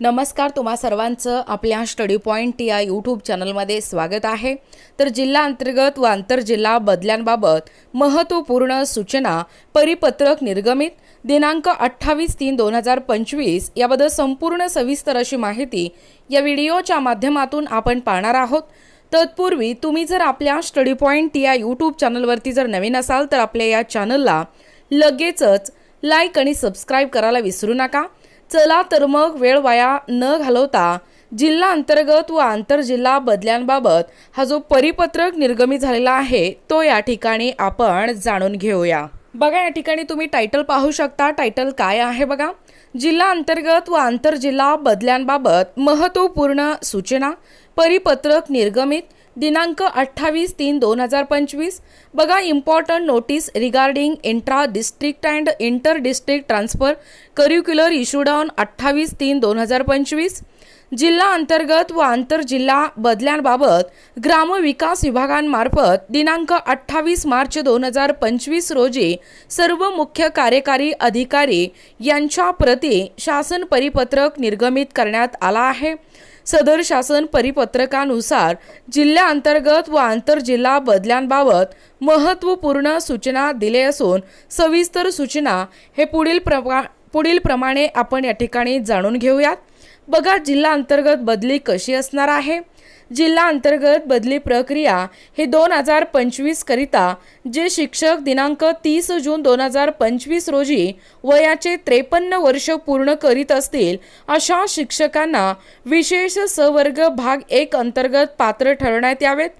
नमस्कार तुम्हा सर्वांचं आपल्या स्टडी पॉईंट या यूट्यूब चॅनलमध्ये स्वागत आहे. तर जिल्हा अंतर्गत व आंतरजिल्हा बदल्यांबाबत महत्त्वपूर्ण सूचना परिपत्रक निर्गमित. दिनांक अठ्ठावीस तीन दोन हजार पंचवीस याबद्दल संपूर्ण सविस्तर अशी माहिती या व्हिडिओच्या माध्यमातून आपण पाहणार आहोत. तत्पूर्वी तुम्ही जर आपल्या स्टडी पॉईंट या यूट्यूब चॅनलवरती जर नवीन असाल तर आपल्या या चॅनलला लगेचच लाईक आणि सबस्क्राईब करायला विसरू नका. चला तर मग वेळ वाया न घालवता जिल्हा अंतर्गत व आंतरजिल्हा बदल्यांबाबत हा जो परिपत्रक निर्गमित झालेला आहे तो या ठिकाणी आपण जाणून घेऊया. बघा या ठिकाणी तुम्ही टायटल पाहू शकता. टायटल काय आहे बघा? जिल्हा अंतर्गत व आंतरजिल्हा बदल्यांबाबत महत्त्वपूर्ण सूचना परिपत्रक निर्गमित दिनांक अठ्ठावीस तीन दोन हजार पंचवीस. बघा important notice regarding intra district and inter district transfer curricular issued on अठ्ठावीस तीन दोन हजार पंचवीस. जिल्हा अंतर्गत व आंतरजिल्हा बदल्यांबाबत ग्रामविकास विभागांमार्फत दिनांक अठ्ठावीस मार्च दोन हजार पंचवीस रोजी सर्व मुख्य कार्यकारी अधिकारी यांच्या प्रती शासन परिपत्रक निर्गमित करण्यात आला आहे. सदर शासन परिपत्रकानुसार जिल्ह्याअंतर्गत व आंतरजिल्हा बदल्यांबाबत महत्त्वपूर्ण सूचना दिले असून सविस्तर सूचना हे पुढील प्रमा पुढील प्रमाणे आपण या ठिकाणी जाणून घेऊयात. बघा जिल्हा अंतर्गत बदली कशी असणार आहे? जिल्हा अंतर्गत बदली प्रक्रिया हे दोन हजार पंचवीसकरिता जे शिक्षक दिनांक तीस जून दोन हजार पंचवीस रोजी वयाचे त्रेपन्न वर्ष पूर्ण करीत असतील अशा शिक्षकांना विशेष सवर्ग भाग एक अंतर्गत पात्र ठरवण्यात यावेत.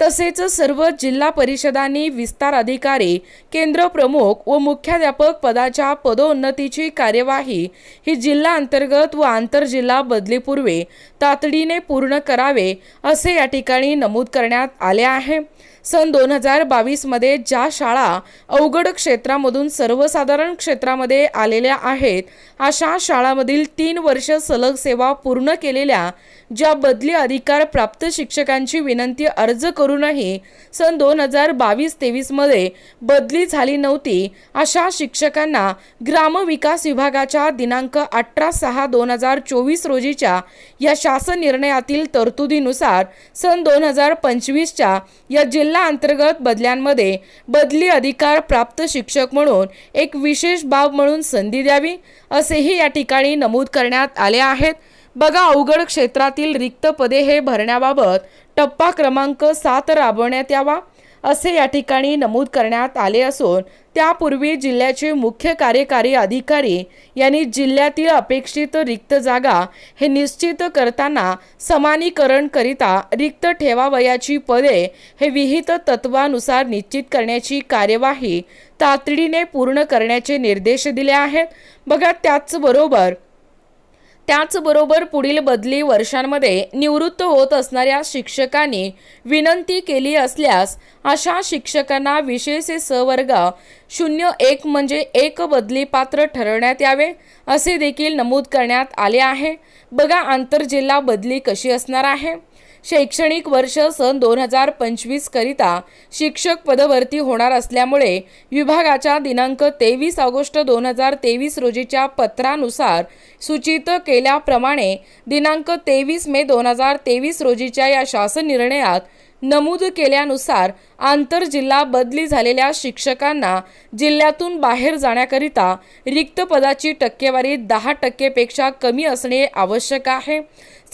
तसेच सर्व जिल्हा परिषदांनी विस्तार अधिकारी केंद्र प्रमुख व मुख्याध्यापक पदाच्या पदोन्नतीची कार्यवाही ही जिल्हा अंतर्गत व आंतरजिल्हा बदलीपूर्वी तातडीने पूर्ण करावे असे या ठिकाणी नमूद करण्यात आले आहे. सन दोन हजार बावीसमध्ये ज्या शाळा अवघड क्षेत्रामधून सर्वसाधारण क्षेत्रामध्ये आलेल्या आहेत अशा शाळामधील तीन वर्ष सलग सेवा पूर्ण केलेल्या ज्या बदली अधिकार प्राप्त शिक्षकांची विनंती अर्ज करूनही सन दोन हजार बावीस तेवीसमध्ये बदली झाली नव्हती अशा शिक्षकांना ग्रामविकास विभागाच्या दिनांक अठरा सहा दोन हजार चोवीस रोजीच्या या शासन निर्णयातील तरतुदीनुसार सन दोन हजार पंचवीसच्या या जिल्हा अंतर्गत बदल्यांमध्ये बदली अधिकार प्राप्त शिक्षक म्हणून एक विशेष बाब म्हणून संधी द्यावी असेही या ठिकाणी नमूद करण्यात आले आहेत. बघा अवघड क्षेत्रातील रिक्त पदे हे भरण्याबाबत टप्पा क्रमांक सात राबवण्यात यावा. असे या ठिकाणी नमूद करण्यात आले असून त्यापूर्वी जिल्ह्याचे मुख्य कार्यकारी अधिकारी यांनी जिल्ह्यातील अपेक्षित रिक्त जागा हे निश्चित करताना समानीकरणकरिता रिक्त ठेवावयाची पदे हे विहित तत्वानुसार निश्चित करण्याची कार्यवाही तातडीने पूर्ण करण्याचे निर्देश दिले आहेत. बघा त्याचबरोबर त्याचबरोबर पुढील बदली वर्षांमध्ये निवृत्त होत असणाऱ्या शिक्षकांनी विनंती केली असल्यास अशा शिक्षकांना विशेष सवर्ग शून्य एक म्हणजे एक बदली पात्र ठरवण्यात यावे असे देखील नमूद करण्यात आले आहे. बघा आंतरजिल्हा बदली कशी असणार आहे. शैक्षणिक वर्ष सन दोन हजार पंचवीसकरिता शिक्षक पदभरती होणार असल्यामुळे विभागाच्या दिनांक तेवीस ऑगस्ट दोन हजार तेवीस रोजीच्या पत्रानुसार सूचित केल्याप्रमाणे दिनांक तेवीस मे दोन हजार तेवीस रोजीच्या या शासन निर्णयात नमूद केल्यानुसार आंतरजिल्हा बदली झालेल्या शिक्षकांना जिल्ह्यातून बाहेर जाण्याकरिता रिक्त पदाची टक्केवारी दहा टक्केपेक्षा कमी असणे आवश्यक आहे.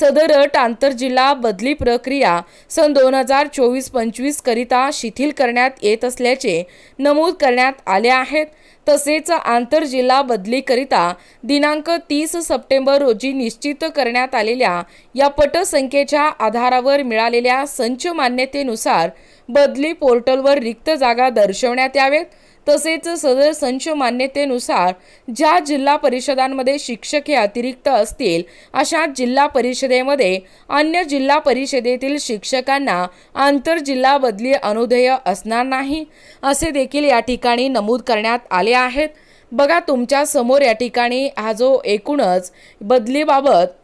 सदर अट आंतरजिल्हा बदली प्रक्रिया सन दोन हजार चोवीस पंचवीस करिता शिथिल करण्यात येत असल्याचे नमूद करण्यात आले आहेत. तसेच आंतरजिल्हा बदलीकरिता दिनांक तीस सप्टेंबर रोजी निश्चित करण्यात आलेल्या या पटसंख्येच्या आधारावर मिळालेल्या संच मान्यतेनुसार बदली पोर्टलवर रिक्त जागा दर्शवण्यात यावेत. तसेच सदर संच मान्यतेनुसार ज्या जिल्हा परिषदांमध्ये शिक्षक हे अतिरिक्त असतील अशा जिल्हा परिषदेमध्ये अन्य जिल्हा परिषदेतील शिक्षकांना आंतरजिल्हा बदली अनुदेय असणार नाही असे देखील या ठिकाणी नमूद करण्यात आले आहेत. बघा तुमच्यासमोर या ठिकाणी हा जो एकूणच बदलीबाबत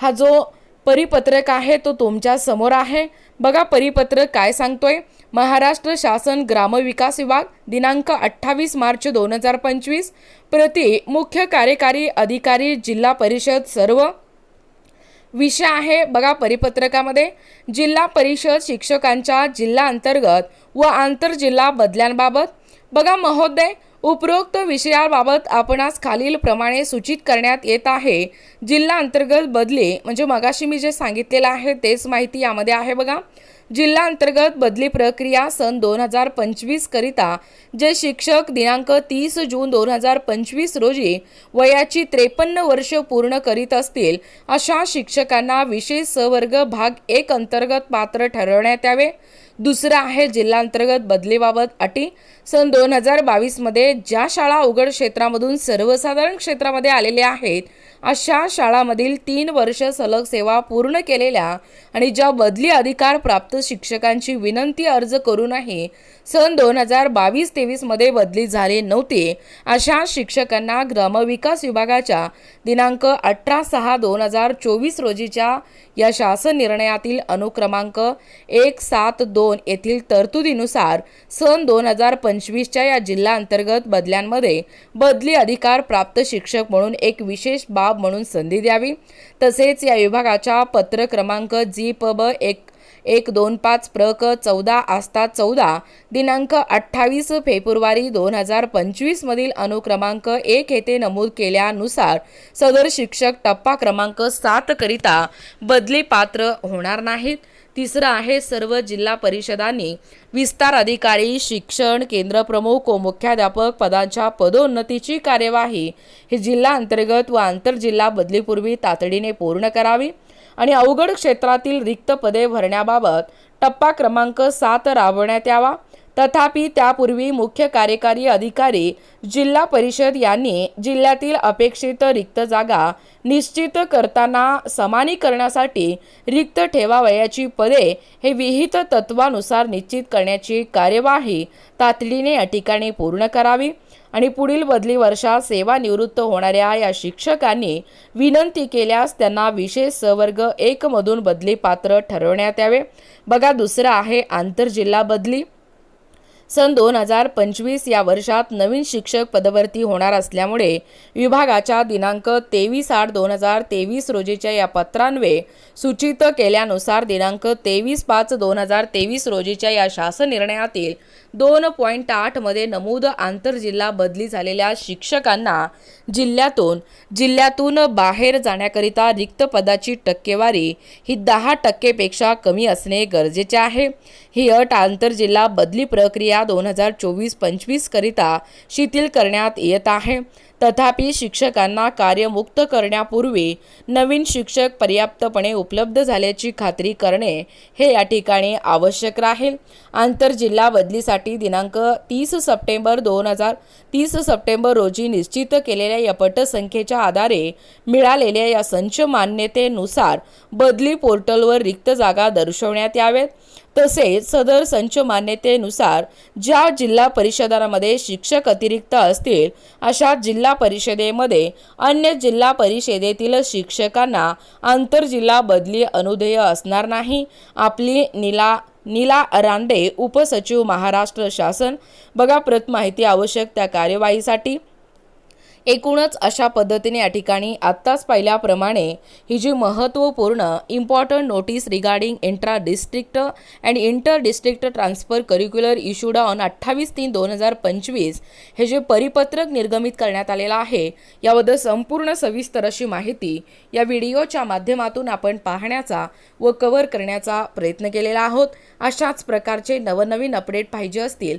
हा जो परिपत्रक आहे तो तुमच्यासमोर आहे. बघा परिपत्रक काय सांगतोय. महाराष्ट्र शासन ग्रामविकास विभाग दिनांक अठ्ठावीस मार्च दोन हजार पंचवीस. प्रति मुख्य कार्यकारी अधिकारी जिल्हा परिषद सर्व. विषय आहे बघा परिपत्रकामध्ये. जिल्हा परिषद शिक्षकांच्या जिल्हा अंतर्गत व आंतरजिल्हा बदल्यांबाबत. बघा महोदय उपरोक्त विषयाबाबत आपणास खालील प्रमाणे सूचित करण्यात येत आहे. जिल्हा अंतर्गत बदली म्हणजे मगाशी मी जे सांगितलेलं आहे तेच माहिती यामध्ये आहे बघा. जिल्हा अंतर्गत बदली प्रक्रिया सन दोन हजार पंचवीस करिता जे शिक्षक दिनांक तीस जून दोन हजार पंचवीस रोजी वयाची त्रेपन्न वर्ष पूर्ण करीत असतील अशा शिक्षकांना विशेष सवर्ग भाग एक अंतर्गत पात्र ठरवण्यात यावे. दुसरं आहे जिल्हांतर्गत बदलीबाबत अटी. सन दोन हजार बावीसमध्ये ज्या शाळा उघड क्षेत्रामधून सर्वसाधारण क्षेत्रामध्ये आलेल्या आहेत अशा शाळांमधील तीन वर्ष सलग सेवा पूर्ण केलेल्या आणि ज्या बदली अधिकार प्राप्त शिक्षकांची विनंती अर्ज करूनही सन दोन हजार बावीस तेवीसमध्ये बदली झाली नव्हती अशा शिक्षकांना ग्रामविकास विभागाच्या दिनांक अठरा सहा दोन हजार चोवीस रोजीच्या या शासन निर्णयातील अनुक्रमांक एक सात दोन येथील तरतुदीनुसार सन दोन हजार पंचवीसच्या या जिल्हा अंतर्गत बदल्यांमध्ये बदली अधिकार प्राप्त शिक्षक म्हणून एक विशेष बाब म्हणून संधी द्यावी. तसेच या विभागाच्या पत्र क्रमांक जी प ब एक एक दोन पाच प्र क चौदा आस्था चौदा दिनांक अठ्ठावीस फेब्रुवारी दोन हजार पंचवीसमधील अनुक्रमांक एक येथे नमूद केल्यानुसार सदर शिक्षक टप्पा क्रमांक सातकरिता बदली पात्र होणार नाहीत. तिसरं आहे सर्व जिल्हा परिषदांनी विस्तार अधिकारी शिक्षण केंद्र प्रमुख व मुख्याध्यापक पदांच्या पदोन्नतीची कार्यवाही. ही जिल्हा अंतर्गत व आंतरजिल्हा बदलीपूर्वी तातडीने पूर्ण करावी आणि अवघड क्षेत्रातील रिक्त पदे भरण्याबाबत टप्पा क्रमांक सात राबवण्यात यावा. तथापि त्यापूर्वी मुख्य कार्यकारी अधिकारी जिल्हा परिषद यांनी जिल्ह्यातील अपेक्षित रिक्त जागा निश्चित करताना समानीकरणासाठी रिक्त ठेवावयाची पदे हे विहित तत्वानुसार निश्चित करण्याची कार्यवाही तातडीने या ठिकाणी पूर्ण करावी आणि पुढील बदली वर्षात सेवानिवृत्त होणाऱ्या या शिक्षकांनी विनंती केल्यास त्यांना विशेष सवर्ग एकमधून बदली पात्र ठरवण्यात यावे. बघा दुसरं आहे आंतरजिल्हा बदली. सन दोन हजार पंचवीस या वर्षात नवीन शिक्षक पदभरती होणार असल्यामुळे विभागाच्या दिनांक तेवीस आठ दोन हजार तेवीस रोजीच्या या पत्रान्वये सूचित केल्यानुसार दिनांक तेवीस पाच दोन हजार तेवीस रोजीच्या या शासन निर्णयातील दोन पॉईंट आठमध्ये नमूद आंतरजिल्हा बदली झालेल्या शिक्षकांना जिल्ह्यातून जिल्ह्यातून बाहेर जाण्याकरिता रिक्त पदाची टक्केवारी ही दहा टक्केपेक्षा कमी असणे गरजेचे आहे. ही अट आंतरजिल्हा बदली प्रक्रिया दोन हजार चोवीस पंचवीसकरिता शिथिल करण्यात येत आहे. तथापि शिक्षकांना कार्यमुक्त करण्यापूर्वी नवीन शिक्षक पर्याप्तपणे उपलब्ध झाल्याची खात्री करणे हे या ठिकाणी आवश्यक राहील. आंतरजिल्हा बदलीसाठी दिनांक तीस सप्टेंबर दोन हजार तीस सप्टेंबर रोजी निश्चित केलेल्या या पटसंख्येच्या आधारे मिळालेल्या या संच मान्यतेनुसार बदली पोर्टलवर रिक्त जागा दर्शवण्यात यावेत तसेच सदर संच मान्यतेनुसार ज्या जिल्हा परिषदांमध्ये शिक्षक अतिरिक्त असतील अशा जिल्हा परिषदेमध्ये अन्य जिल्हा परिषदेतील शिक्षकांना आंतरजिल्हा बदली अनुदेय असणार नाही. आपली निला नीला रांडे उपसचिव महाराष्ट्र शासन. बघा प्रत माहिती आवश्यक त्या कार्यवाहीसाठी. एकूणच अशा पद्धतीने या ठिकाणी आत्ताच पाहिल्याप्रमाणे ही जी महत्त्वपूर्ण important notice regarding intra district and inter district transfer curricular issued on अठ्ठावीस तीन दोन हजार पंचवीस हे जे परिपत्रक निर्गमित करण्यात आलेलं आहे याबद्दल संपूर्ण सविस्तर अशी माहिती या व्हिडिओच्या माध्यमातून आपण पाहण्याचा व कव्हर करण्याचा प्रयत्न केलेला आहोत. अशाच प्रकारचे नवनवीन अपडेट पाहिजे असतील